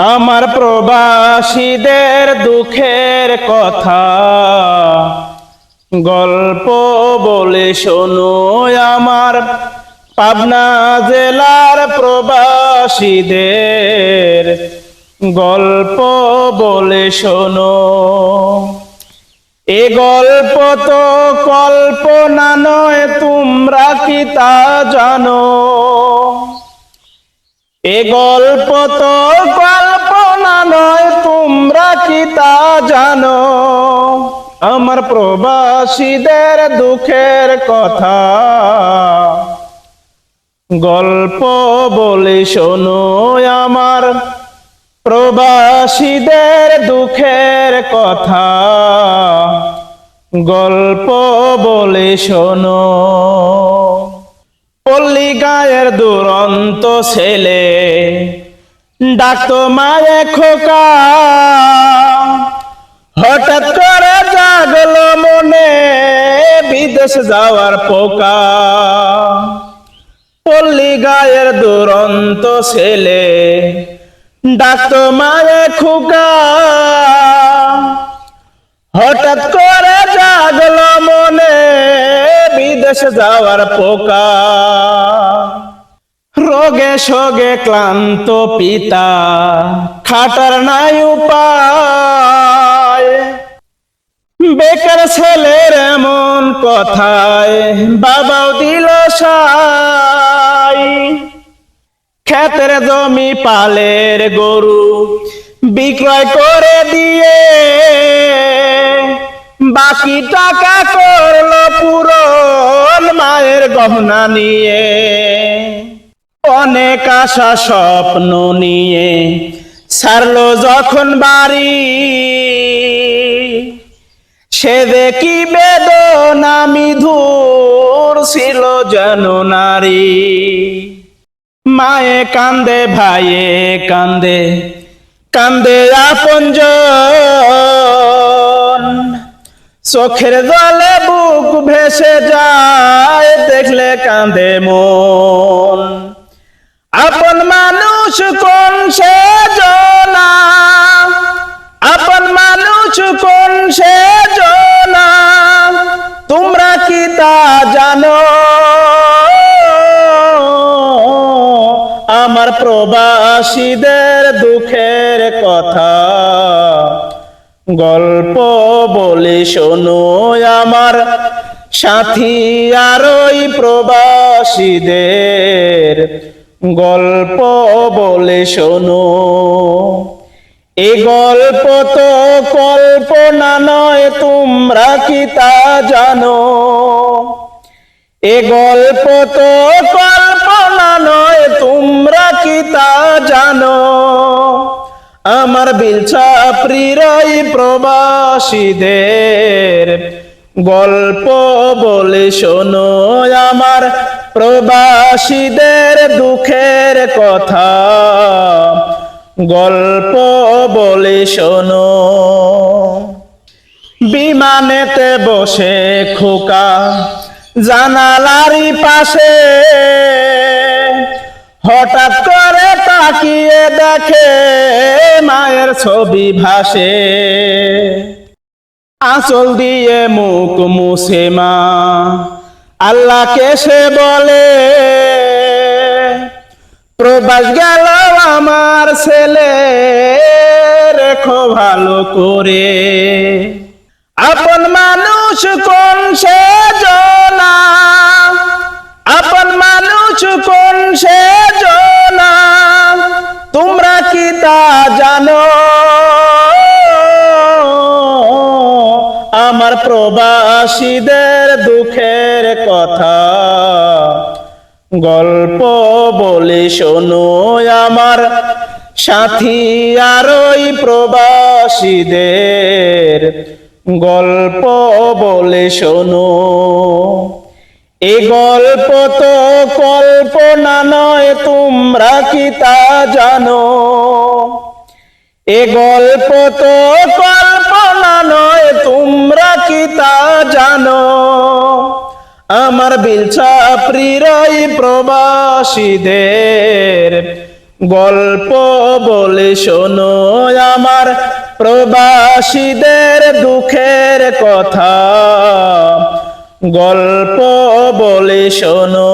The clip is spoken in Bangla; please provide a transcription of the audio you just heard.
আমার প্রবাসীদের দুঃখের কথা। গল্প বলে শোনো আমার। পাবনা জেলার প্রবাসীদের গল্প বলে শোনো। এ গল্প তো কল্পনা নয়, তোমরা কি তা জানো? এ গল্প তো কল্পনা নয়, তোমরা কি তা জানো? আমার প্রবাসীদের দুঃখের কথা। গল্প বলে শোনো আমার, প্রবাসীদের দুঃখের কথা। গল্প বলে শোনো। পল্লী গায়ের দুরন্ত ছেলে, ডাকতো মায়ে খোকা। হঠাৎ করে জাগলো মনে বিদেশ যাওয়ার পোকা। পল্লী গায়ের দুরন্ত ছেলে, ডাকতো মায়ে খোকা। হঠাৎ করে বিদেশ যাওয়ার পোকা। রোগে সোগে ক্লান্ত পিতা, খাটার নাই উপায়। বেকার ছেলের এমন কথায় বাবাও দিল সাই ক্ষেতের জমি পালের গরু বিক্রয় করে দিয়ে, বাকি টাকা করল পূরণ মায়ের গহনা নিয়ে, অনেক আশা স্বপ্ন নিয়ে ছাড়লো যখন বাড়ি। সে দেখি বেদনামি ধূর ছিল যেন নারী। মায়ে কান্দে, ভাইয়ে কান্দে কান্দে আপনজন চোখের জলে বুক ভেসে যায়, দেখলে কাঁদে মন। আপন মানুষ কোন সে জনা? আপন মানুষ কোন সে জনা? তোমরা কি তা জানো? আমার প্রবাসীদের দুঃখের কথা গল্প বলে শোনো আমার সাথী আর ওই প্রবাসীদের। গল্প বলে শোনো, এ গল্প তো কল্পনা নয়, তোমরা কি তা জানো? এ গল্প তো কল্পনা নয়, তোমরা কি তা জানো? আমার বিলছাপ্রিরই প্রবাসীদের গল্প বলে শোনো আমার প্রবাসীদের দুঃখের কথা। গল্প বলে শোনো। বিমানেতে বসে খোকা জানালারি পাশে। হঠাৎ করে তাকিয়ে দেখে মায়ের ছবি ভাসে। আঁচল দিয়ে মুখ মুছে মা। আল্লাহকে সে বলে, প্রবাস গেল আমার ছেলে, রেখো ভালো করে। আপন মানুষ কোন সে তা জানো? আমার প্রবাসীদের দুঃখের কথা। গল্প বলে শোনো আমার সাথী আর ওই প্রবাসীদের। গল্প বলে শোনো এ গল্প তো কল্পনা নয়, তোমরা কি তা জানো? এ গল্প তো কল্পনা নয়, তোমরা কি তা জানো? আমার বিলছাপ্রিরই প্রবাসীদের গল্প বলে শোনো, আমার প্রবাসীদের দুঃখের কথা। গল্প বলে শোনো।